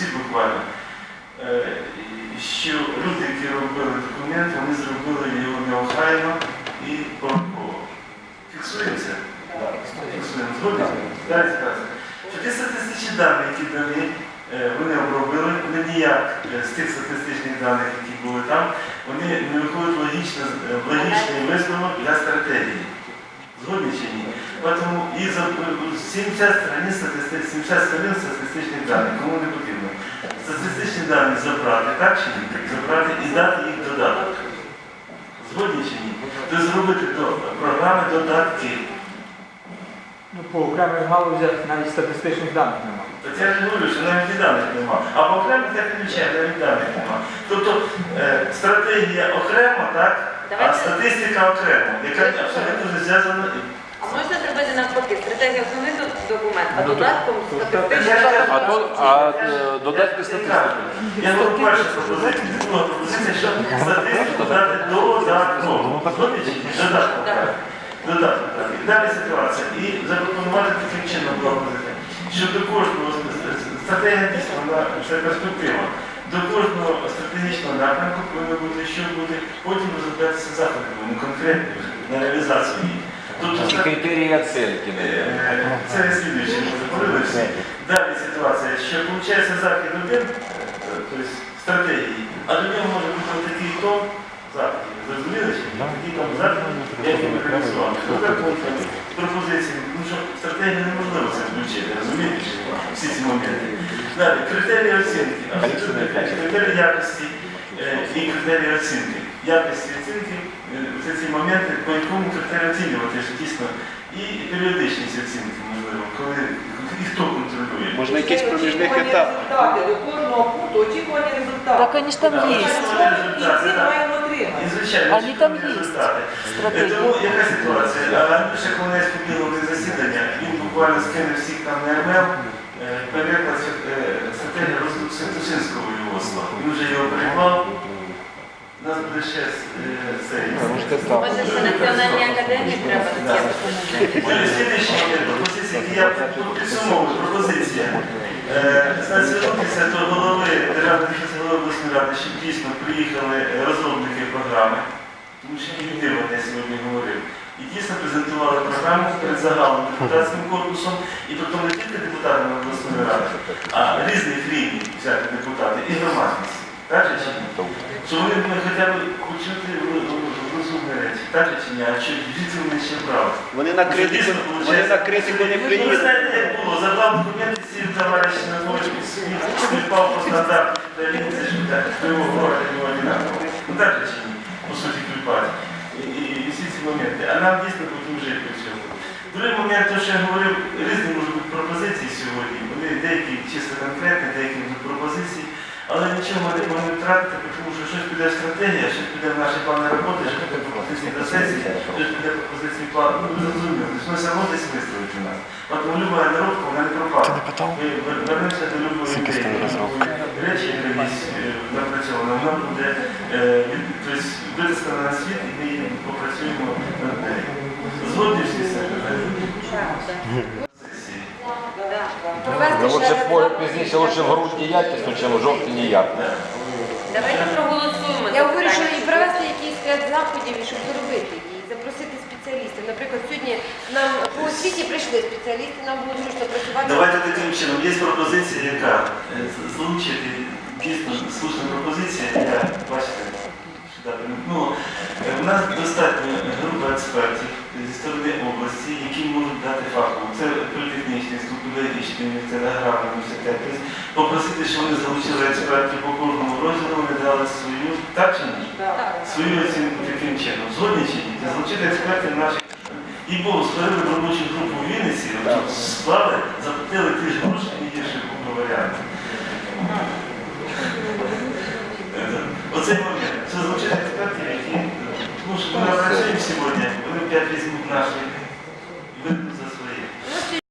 всі буквально, е, що люди, які робили документ, вони зробили його неохайно і помилково. Фіксуємо? Фіксуємо. Згодні? Далі сказати. Що ті статистичні дані, які дані, е, вони обробили, вони ніяк е, з тих статистичних даних, які були там, вони не виходять логічно, логічний висновок для стратегії. Згодні чи ні? Тому і 70 сторін статистичних 70 сторін статистичних даних, кому не потрібно. Статистичні дані забрати, так чи ні? Забрати і дати їх додаток. Згодні чи ні? Тобто зробити до програми додатки. Ну, по окремих галузях навіть статистичних даних немає. От я ж говорю, що навіть і даних нема. А по окремих як ключах навіть даних нема. Тобто е, стратегія окремо, так? А статистика окремо, яка абсолютно не зв'язана. А можна зробити навпаки? Стратегія основний ду- документ, а Ну, то- додатком то- А то а е, додатки статистики. Я говорю перша пропозиція, друга пропозиція, що статистику дати додатково. Згодні? Додатково. Так. так. Додатково. так. І далі ситуація. І запропонувати таким чином пропозицію, що до кожного стратегія дійсно вона це перспектива. До кожного стратегічного напрямку повинно бути, що буде, потім розроблятися заходи, ну, конкретні на реалізацію її. І критерії оцінки, Це слідуюче, ми говорили всі. Далі ситуація, що виходить захід один, е, тобто стратегії, а до нього може бути такий тон заходів. Зрозуміли, ні? Такий тон заходів, який ми реалізували. Тепер пропозиції, тому що стратегію неможливо це включити, розумієте, всі ці моменти. Далі, критерії оцінки, абсолютно критерії якості е, і критерії оцінки. Якості оцінки моменти, по якому критерії оцінювати, що дійсно і періодичність оцінки, можливо, коли і хто контролює. Можна якийсь проміжних етап. результати До кожного пункту очікувані результати. Так они ж там есть. І всі маємо отримати. І звичайно, Вони там є. Тому яка ситуація? А ще коли я побігли на засідання, він буквально скинув всіх там на РМЛ, е, переклад е, стратегії розвитку Святошинського воєводства. Він вже його переклав. У нас буде ще е, ще національній академії треба Да. таке пропозиції? Я підсумовую, пропозиція. Звернутися до голови Державної обласної ради, щоб дійсно приїхали розробники програми, тому що їх дивно я сьогодні говорив. І дійсно презентували програму перед загалом депутатським корпусом, і тобто не тільки депутатами обласної ради, а різних рівнів взяти депутати і громадськість. Так чи ні? Вони б хоча б почути розумні речі, так чи ні? А що діти ще брали? Вони на критику, вони на критику не Ну, ви знаєте, як було, забрав документи, сів товариш на ночі, співпав по стандарту, та він це ж так, його города, його одинаково. Ну так же чи ні, по суті, кліпати. І, всі ці моменти. А нам дійсно потім жити по цьому. Другий момент, то, що я говорив, різні можуть бути пропозиції сьогодні. Вони деякі чисто конкретні, деякі будуть пропозиції. Але нічого ми не втратити, тому що щось піде стратегія, щось піде в наші плани роботи, щось піде пропозиції до сесії, щось піде пропозиції плану. Ну, тобто ми все одно десь виставити у нас. От люба наробка, вона не пропала. Ми вернемося до любої ідеї, речі, яка є е, напрацьована, вона буде е, тобто, витискана на світ, і ми попрацюємо над нею. Згодні всі з цим? Сесії. Провести Ну, ще лучше раз по- запит. пізніше лучше в грудні якісно, ніж в жовтні ніяко. Давайте проголосуємо. Я що і провести якийсь ряд заходів, і щоб зробити і запросити спеціалістів. Наприклад, сьогодні нам по освіті прийшли спеціалісти, нам було зручно працювати. Давайте таким чином. Є пропозиція, яка е, з- залучити дійсно слушна пропозиція, яка бачите, сюди ну, е, у нас достатньо група експертів зі сторони фахово. Це політехнічний інститут, педагогічний університет, аграрний університет. Попросити, щоб вони залучили експертів по кожному розділу, вони дали свою, так чи ні? Свою оцінку таким чином. Згодні чи ні? Залучити експертів наших. І було створили робочу групу в Вінниці, склали, заплатили ті ж гроші, не гірше був варіант. Е, Оцей момент. Це залучити експертів, які, тому що ми напрацюємо сьогодні, вони п'ять візьмуть наші